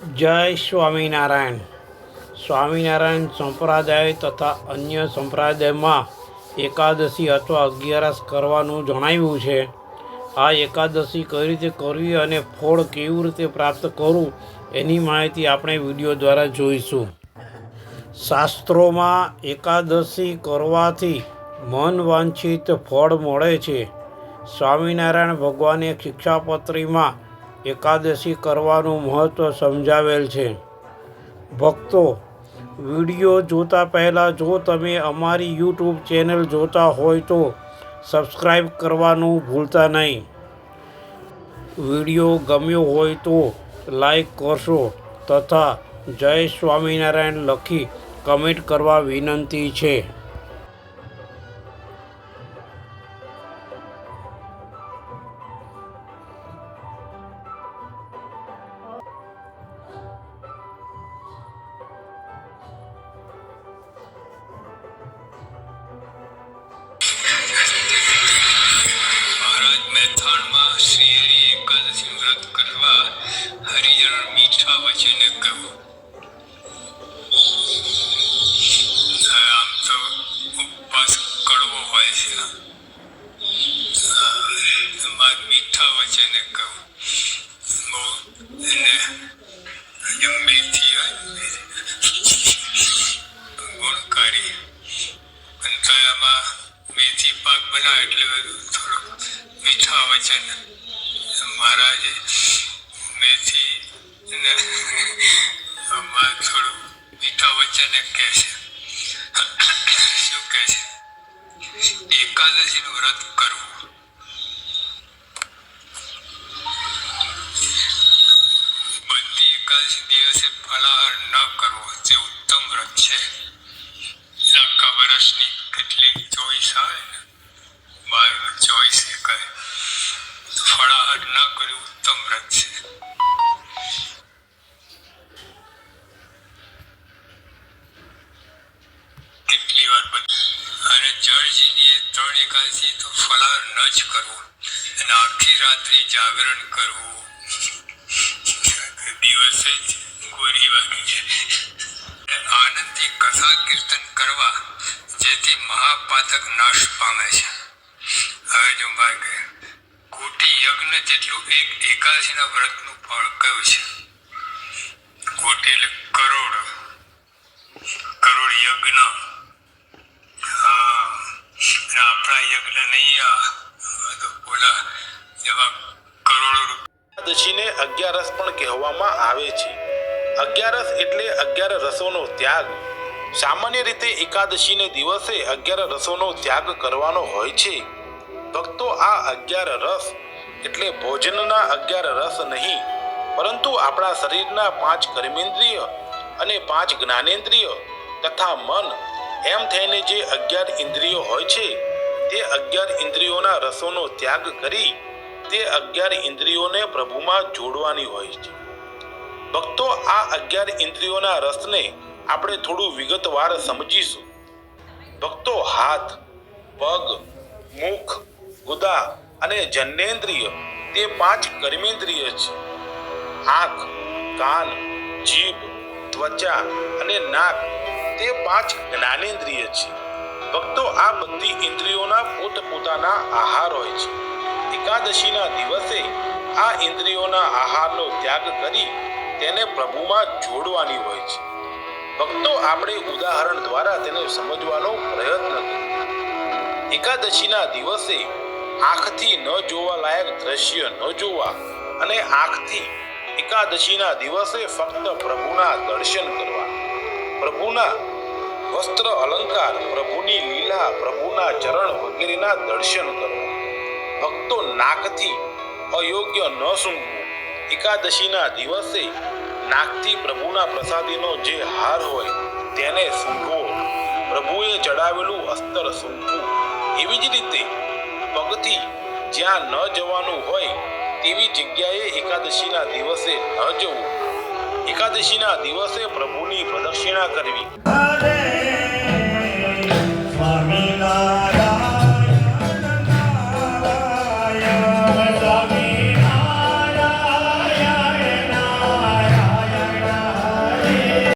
જય સ્વામિનારાયણ. સ્વામિનારાયણ સંપ્રદાય તથા અન્ય સંપ્રદાયમાં એકાદશી અથવા અગિયારસ કરવાનું જણાવ્યું છે. આ એકાદશી કઈ રીતે કરવી અને ફળ કેવી રીતે પ્રાપ્ત કરવું એની માહિતી આપણે વીડિયો દ્વારા જોઈશું. શાસ્ત્રોમાં એકાદશી કરવાથી મન વાંછિત ફળ મળે છે. સ્વામિનારાયણ ભગવાને શિક્ષાપત્રીમાં એકાદશી કરવાનું મહત્ત્વ સમજાવેલ છે. ભક્તો, વીડિયો જોતા પહેલાં જો તમે અમારી યુટ્યુબ ચેનલ જોતા હોય તો સબસ્ક્રાઈબ કરવાનું ભૂલતા નહીં. વીડિયો ગમ્યો હોય તો લાઈક કરશો તથા જય સ્વામિનારાયણ લખી કમેન્ટ કરવા વિનંતી છે. શ્રી એકાદશી વ્રત કરવા હરિજન મીઠા વચને કહું. આમ તો ઉપવાસ કડવો હોય છે. એમાં મીઠા વચને કહું. બહુ એને હોય. ગુણકારી. પણ તો એમાં મેથી પાક બનાવે એટલે બધું મીઠા વચન મહારાજે, મેથી આમાં થોડું મીઠા વચન કહે છે. શું કહે છે? એકાદશીનું વ્રત કરવું. બધી એકાદશી દિવસે ફલાહાર ન કરવો તે ઉત્તમ વ્રત છે આખા વર્ષની કેટલી ચોઈસ આવે ને બારનું ચોઈસ એ કહે કર્યું ઉત્તમ વ્રત છે રાત્રિ જાગરણ કરવું. દિવસે ગોરી વાગી છે. આનંદથી કથા કીર્તન કરવા જેથી મહાપાતક નાશ પામે છે. હવે જો ભાઈ જેટલું એક એકાદશીના વ્રતનું ફળ કયું છે? કોટી કરોડ. કરોડ યજ્ઞ. આપણા યજ્ઞ નહીં તો બોલા જેવા કરોડો એકાદશીને અગિયારસ પણ કહેવામાં આવે છે. અગિયારસ એટલે અગિયાર રસોનો ત્યાગ. સામાન્ય રીતે એકાદશીને દિવસે અગિયાર રસોનો ત્યાગ કરવાનો હોય છે. ભક્તો આ અગિયાર રસ એટલે ભોજનના અગિયાર રસ નહીં, પરંતુ આપણા શરીરના પાંચ કર્મેન્દ્રિય અને પાંચ જ્ઞાનેન્દ્રિય તથા મન એમ થઈને જે અગિયાર ઇન્દ્રિયો હોય છે, તે અગિયાર ઇન્દ્રિયોના રસોનો ત્યાગ કરી તે અગિયાર ઇન્દ્રિયોને પ્રભુમાં જોડવાની હોય છે. ભક્તો, આ અગિયાર ઇન્દ્રિયોના રસને આપણે થોડું વિગતવાર સમજીશું. ભક્તો, હાથ, પગ, મુખ, ગુદા અને જન્નેન્દ્રિય તે પાંચ કર્મેન્દ્રિય છે. આંખ, કાન, જીભ, ત્વચા અને નાક તે પાંચ જ્ઞાનેન્દ્રિય છે. ભક્તો આ બધી ઇન્દ્રિયોના પોતપોતાના આહાર હોય છે. એકાદશીના દિવસે આ ઇન્દ્રિયોના આહારનો ત્યાગ કરી તેને પ્રભુમાં જોડવાની હોય છે. ભક્તો આપણે ઉદાહરણ દ્વારા તેને સમજવાનો પ્રયત્ન કરીએ. એકાદશીના દિવસે આંખથી ન જોવા લાયક દ્રશ્ય ન જોવા અને આંખથી એકાદશીના દિવસે ફક્ત પ્રભુના દર્શન કરવા. પ્રભુના વસ્ત્ર અલંકાર, પ્રભુની લીલા, પ્રભુના ચરણ વગેરેના દર્શન કરવા. ભક્તો નાકથી અયોગ્ય ન સૂંઘવું. એકાદશીના દિવસે નાકથી પ્રભુના પ્રસાદીનો જે હાર હોય તેને સૂંઘવો. પ્રભુએ ચડાવેલું અસ્તર સૂંઘવું. એવી જ રીતે પગથી જ્યાં ન જવાનું હોય તેવી જગ્યાએ એકાદશીના દિવસે ન જવું. એકાદશીના દિવસે પ્રભુની પ્રદક્ષિણા કરવી.